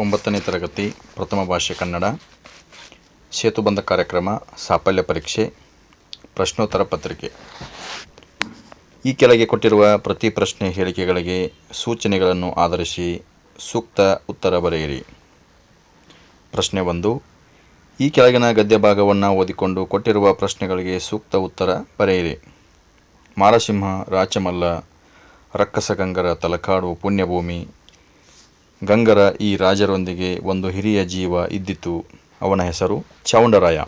ಒಂಬತ್ತನೇ ತರಗತಿ ಪ್ರಥಮ ಭಾಷೆ ಕನ್ನಡ. ಸೇತುಬಂಧ ಕಾರ್ಯಕ್ರಮ, ಸಾಫಲ್ಯ ಪರೀಕ್ಷೆ, ಪ್ರಶ್ನೋತ್ತರ ಪತ್ರಿಕೆ. ಈ ಕೆಳಗೆ ಕೊಟ್ಟಿರುವ ಪ್ರತಿ ಪ್ರಶ್ನೆ ಹೇಳಿಕೆಗಳಿಗೆ ಸೂಚನೆಗಳನ್ನು ಆಧರಿಸಿ ಸೂಕ್ತ ಉತ್ತರ ಬರೆಯಿರಿ. ಪ್ರಶ್ನೆ ಒಂದು, ಈ ಕೆಳಗಿನ ಗದ್ಯ ಭಾಗವನ್ನು ಓದಿಕೊಂಡು ಕೊಟ್ಟಿರುವ ಪ್ರಶ್ನೆಗಳಿಗೆ ಸೂಕ್ತ ಉತ್ತರ ಬರೆಯಿರಿ. ಮಾರಸಿಂಹ, ರಾಚಮಲ್ಲ, ರಕ್ಕಸಗಂಗರ ತಲಕಾಡು, ಪುಣ್ಯಭೂಮಿ ಗಂಗರ ಈ ರಾಜರೊಂದಿಗೆ ಒಂದು ಹಿರಿಯ ಜೀವ ಇದ್ದಿತು. ಅವನ ಹೆಸರು ಚೌಂಡರಾಯ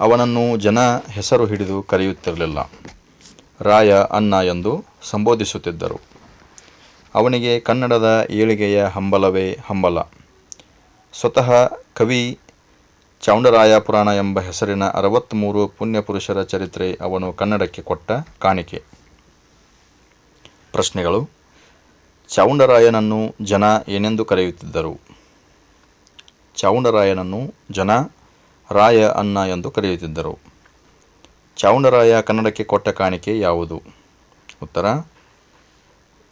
ಅವನನ್ನು ಜನ ಹೆಸರು ಹಿಡಿದು ಕರೆಯುತ್ತಿರಲಿಲ್ಲ. ರಾಯ ಅನ್ನ ಎಂದು ಸಂಬೋಧಿಸುತ್ತಿದ್ದರು. ಅವನಿಗೆ ಕನ್ನಡದ ಏಳಿಗೆಯ ಹಂಬಲವೇ ಹಂಬಲ. ಸ್ವತಃ ಕವಿ ಚೌಂಡರಾಯ ಪುರಾಣ ಎಂಬ ಹೆಸರಿನ ಅರವತ್ತ್ಮೂರು ಪುಣ್ಯಪುರುಷರ ಚರಿತ್ರೆ ಅವನು ಕನ್ನಡಕ್ಕೆ ಕೊಟ್ಟ ಕಾಣಿಕೆ. ಪ್ರಶ್ನೆಗಳು. ಚಾವುಂಡರಾಯನನ್ನು ಜನ ಏನೆಂದು ಕರೆಯುತ್ತಿದ್ದರು? ಚೌಂಡರಾಯನನ್ನು ಜನ ರಾಯ ಅನ್ನ ಎಂದು ಕರೆಯುತ್ತಿದ್ದರು. ಚೌಂಡರಾಯ ಕನ್ನಡಕ್ಕೆ ಕೊಟ್ಟ ಕಾಣಿಕೆ ಯಾವುದು? ಉತ್ತರ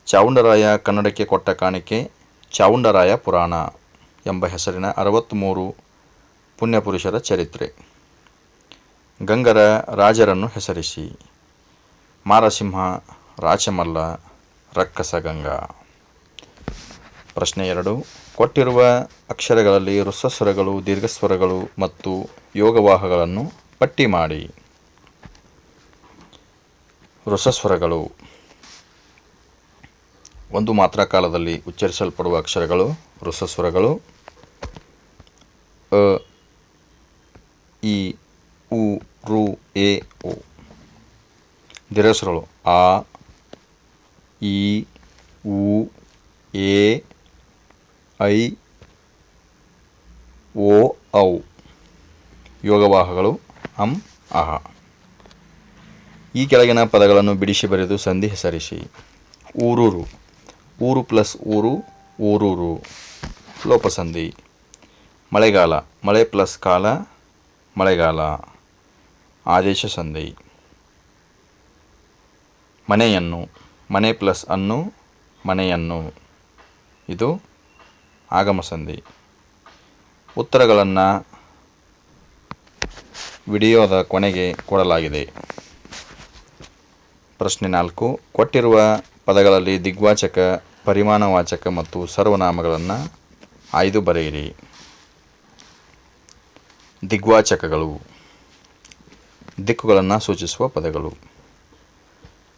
ಚೌಂಡರಾಯ ಕನ್ನಡಕ್ಕೆ ಕೊಟ್ಟ ಕಾಣಿಕೆ ಚೌಂಡರಾಯ ಪುರಾಣ ಎಂಬ ಹೆಸರಿನ ಅರವತ್ತ್ಮೂರು ಪುಣ್ಯಪುರುಷರ ಚರಿತ್ರೆ. ಗಂಗರ ರಾಜರನ್ನು ಹೆಸರಿಸಿ, ಮಾರಸಿಂಹ, ರಾಚಮಲ್ಲ ರಕ್ಕಸಗಂಗಾ ಪ್ರಶ್ನೆ ಎರಡು. ಕೊಟ್ಟಿರುವ ಅಕ್ಷರಗಳಲ್ಲಿ ಋಸಸ್ವರಗಳು ದೀರ್ಘಸ್ವರಗಳು ಮತ್ತು ಯೋಗವಾಹಗಳನ್ನು ಪಟ್ಟಿ ಮಾಡಿ. ಋಸಸ್ವರಗಳು ಒಂದು ಮಾತ್ರ ಕಾಲದಲ್ಲಿ ಉಚ್ಚರಿಸಲ್ಪಡುವ ಅಕ್ಷರಗಳು ಋಸಸ್ವರಗಳು ಅ, ಇ, ಉ, ರು, ಎ, ಓ. ದೀರ್ಘಸ್ವರಗಳು. ಆ, ಇ, ಉ, ಎ ಐ, ಓ, ಔ. ಯೋಗವಾಹಗಳು ಅಂ, ಅಹ. ಈ ಕೆಳಗಿನ ಪದಗಳನ್ನು ಬಿಡಿಸಿ ಬರೆದು ಸಂಧಿ ಹೆಸರಿಸಿ. ಊರೂರು. ಊರು ಪ್ಲಸ್ ಊರು, ಊರೂರು. ಲೋಪಸಂಧಿ. ಮಳೆಗಾಲ. ಮಳೆ ಪ್ಲಸ್ ಕಾಲ, ಮಳೆಗಾಲ. ಆದೇಶ ಸಂಧಿ. ಮನೆಯನ್ನು. ಮನೆ ಪ್ಲಸ್ ಅನ್ನು, ಮನೆಯನ್ನು. ಇದು ಆಗಮ ಸಂಧಿ. ಉತ್ತರಗಳನ್ನು ವಿಡಿಯೋದ ಕೊನೆಗೆ ಕೊಡಲಾಗಿದೆ. ಪ್ರಶ್ನೆ ನಾಲ್ಕು, ಕೊಟ್ಟಿರುವ ಪದಗಳಲ್ಲಿ ದಿಗ್ವಾಚಕ, ಪರಿಮಾಣವಾಚಕ ಮತ್ತು ಸರ್ವನಾಮಗಳನ್ನು ಆಯ್ದು ಬರೆಯಿರಿ. ದಿಗ್ವಾಚಕಗಳು. ದಿಕ್ಕುಗಳನ್ನು ಸೂಚಿಸುವ ಪದಗಳು.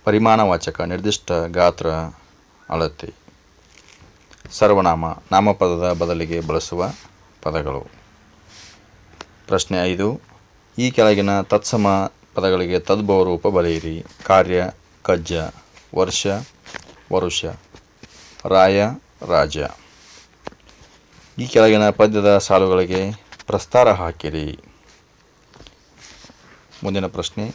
ಪರಿಮಾಣವಾಚಕ, ನಿರ್ದಿಷ್ಟ ಗಾತ್ರ, ಅಳತೆ. ಸರ್ವನಾಮ ನಾಮಪದದ ಬದಲಿಗೆ ಬಳಸುವ ಪದಗಳು. ಪ್ರಶ್ನೆ ಐದು, ಈ ಕೆಳಗಿನ ತತ್ಸಮ ಪದಗಳಿಗೆ ತದ್ಭವ ರೂಪ ಬರೆಯಿರಿ. ಕಾರ್ಯ, ಕಜ್ಜ, ವರ್ಷ, ವರುಷ, ರಾಯ, ರಾಜ. ಈ ಕೆಳಗಿನ ಪದ್ಯದ ಸಾಲುಗಳಿಗೆ ಪ್ರಸ್ತಾರ ಹಾಕಿರಿ. ಮುಂದಿನ ಪ್ರಶ್ನೆ,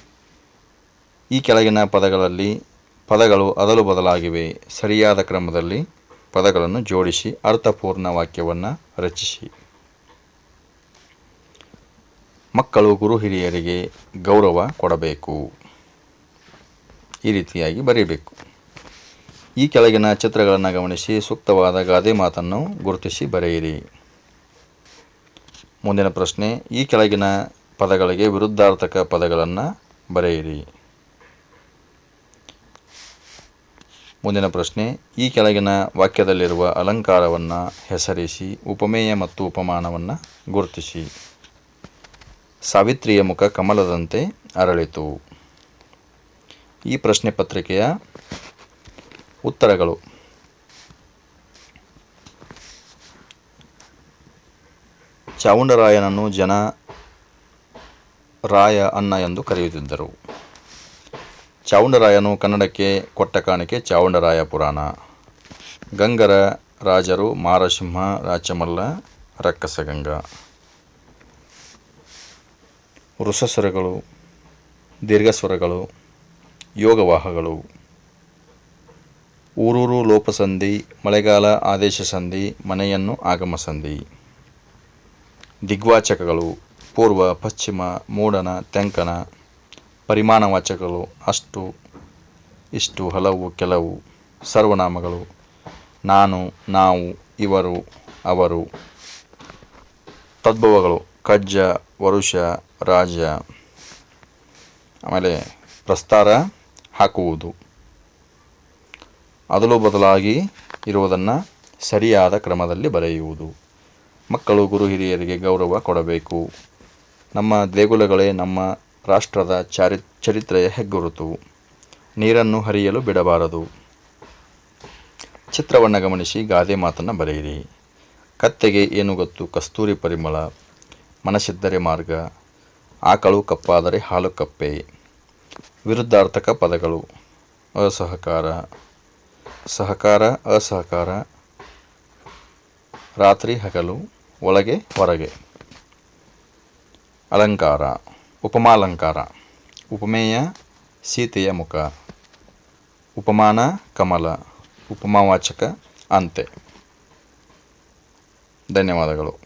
ಈ ಕೆಳಗಿನ ಪದಗಳಲ್ಲಿ ಪದಗಳು ಅದಲು ಬದಲಾಗಿವೆ, ಸರಿಯಾದ ಕ್ರಮದಲ್ಲಿ ಪದಗಳನ್ನು ಜೋಡಿಸಿ ಅರ್ಥಪೂರ್ಣ ವಾಕ್ಯವನ್ನು ರಚಿಸಿ. ಮಕ್ಕಳು ಗುರು ಹಿರಿಯರಿಗೆ ಗೌರವ ಕೊಡಬೇಕು. ಈ ರೀತಿಯಾಗಿ ಬರೀಬೇಕು. ಈ ಕೆಳಗಿನ ಚಿತ್ರಗಳನ್ನು ಗಮನಿಸಿ ಸೂಕ್ತವಾದ ಗಾದೆ ಮಾತನ್ನು ಗುರುತಿಸಿ ಬರೆಯಿರಿ. ಮುಂದಿನ ಪ್ರಶ್ನೆ, ಈ ಕೆಳಗಿನ ಪದಗಳಿಗೆ ವಿರುದ್ಧಾರ್ಥಕ ಪದಗಳನ್ನು ಬರೆಯಿರಿ. ಮುಂದಿನ ಪ್ರಶ್ನೆ, ಈ ಕೆಳಗಿನ ವಾಕ್ಯದಲ್ಲಿರುವ ಅಲಂಕಾರವನ್ನು ಹೆಸರಿಸಿ, ಉಪಮೇಯ ಮತ್ತು ಉಪಮಾನವನ್ನು ಗುರುತಿಸಿ. ಸಾವಿತ್ರಿಯ ಮುಖ ಕಮಲದಂತೆ ಅರಳಿತು. ಈ ಪ್ರಶ್ನೆ ಪತ್ರಿಕೆಯ ಉತ್ತರಗಳು. ಚಾವುಂಡರಾಯನನ್ನು ಜನ ರಾಯ ಅನ್ನ ಎಂದು ಕರೆಯುತ್ತಿದ್ದರು. ಚಾವುಂಡರಾಯನು ಕನ್ನಡಕ್ಕೆ ಕೊಟ್ಟ ಕಾಣಿಕೆ ಚಾವುಂಡರಾಯ ಪುರಾಣ. ಗಂಗರ ರಾಜರು ಮಾರಸಿಂಹ, ರಾಚಮಲ್ಲ, ರಕ್ಕಸಗಂಗ. ವೃಷಸ್ವರಗಳು, ದೀರ್ಘಸ್ವರಗಳು, ಯೋಗವಾಹಗಳು. ಊರೂರು ಲೋಪಸಂಧಿ, ಮಳೆಗಾಲ ಆದೇಶ ಸಂಧಿ ಮನೆಯನ್ನು ಆಗಮ ಸಂಧಿ ದಿಗ್ವಾಚಕಗಳು, ಪೂರ್ವ, ಪಶ್ಚಿಮ ಮೂಡನ ತೆಂಕನ ಪರಿಮಾಣವಾಚಕಗಳು ಅಷ್ಟು, ಇಷ್ಟು, ಹಲವು, ಕೆಲವು, ಸರ್ವನಾಮಗಳು, ನಾನು, ನಾವು, ಇವರು, ಅವರು. ತದ್ಭವಗಳು ಕಜ್ಜ, ವರುಷ, ರಾಜ. ಆಮೇಲೆ ಪ್ರಸ್ತಾರ ಹಾಕುವುದು. ಅದಲು ಬದಲಾಗಿ ಇರುವುದನ್ನು ಸರಿಯಾದ ಕ್ರಮದಲ್ಲಿ ಬರೆಯುವುದು. ಮಕ್ಕಳು, ಗುರು, ಹಿರಿಯರಿಗೆ ಗೌರವ ಕೊಡಬೇಕು. ನಮ್ಮ ದೇಗುಲಗಳೇ ನಮ್ಮ ರಾಷ್ಟ್ರದ ಚಾರಿ ಚರಿತ್ರೆಯ ಹೆಗ್ಗುರುತು ನೀರನ್ನು ಹರಿಯಲು ಬಿಡಬಾರದು. ಚಿತ್ರವನ್ನು ಗಮನಿಸಿ, ಗಾದೆ ಮಾತನ್ನು ಬರೆಯಿರಿ. ಕತ್ತೆಗೆ ಏನು ಗೊತ್ತು? ಕಸ್ತೂರಿ ಪರಿಮಳ. ಮನಸ್ಸಿದ್ದರೆ ಮಾರ್ಗ. ಆಕಳು ಕಪ್ಪಾದರೆ ಹಾಲು ಕಪ್ಪೆ. ವಿರುದ್ಧಾರ್ಥಕ ಪದಗಳು. ಅಸಹಕಾರ. ಸಹಕಾರ, ಅಸಹಕಾರ. ರಾತ್ರಿ ಹಗಲು, ಒಳಗೆ ಹೊರಗೆ. ಅಲಂಕಾರ. ಉಪಮಾಲಂಕಾರ. ಉಪಮೇಯ ಸೀತೆಯ ಮುಖ. ಉಪಮಾನ ಕಮಲ. ಉಪಮಾವಾಚಕ ಅಂತೆ. ಧನ್ಯವಾದಗಳು.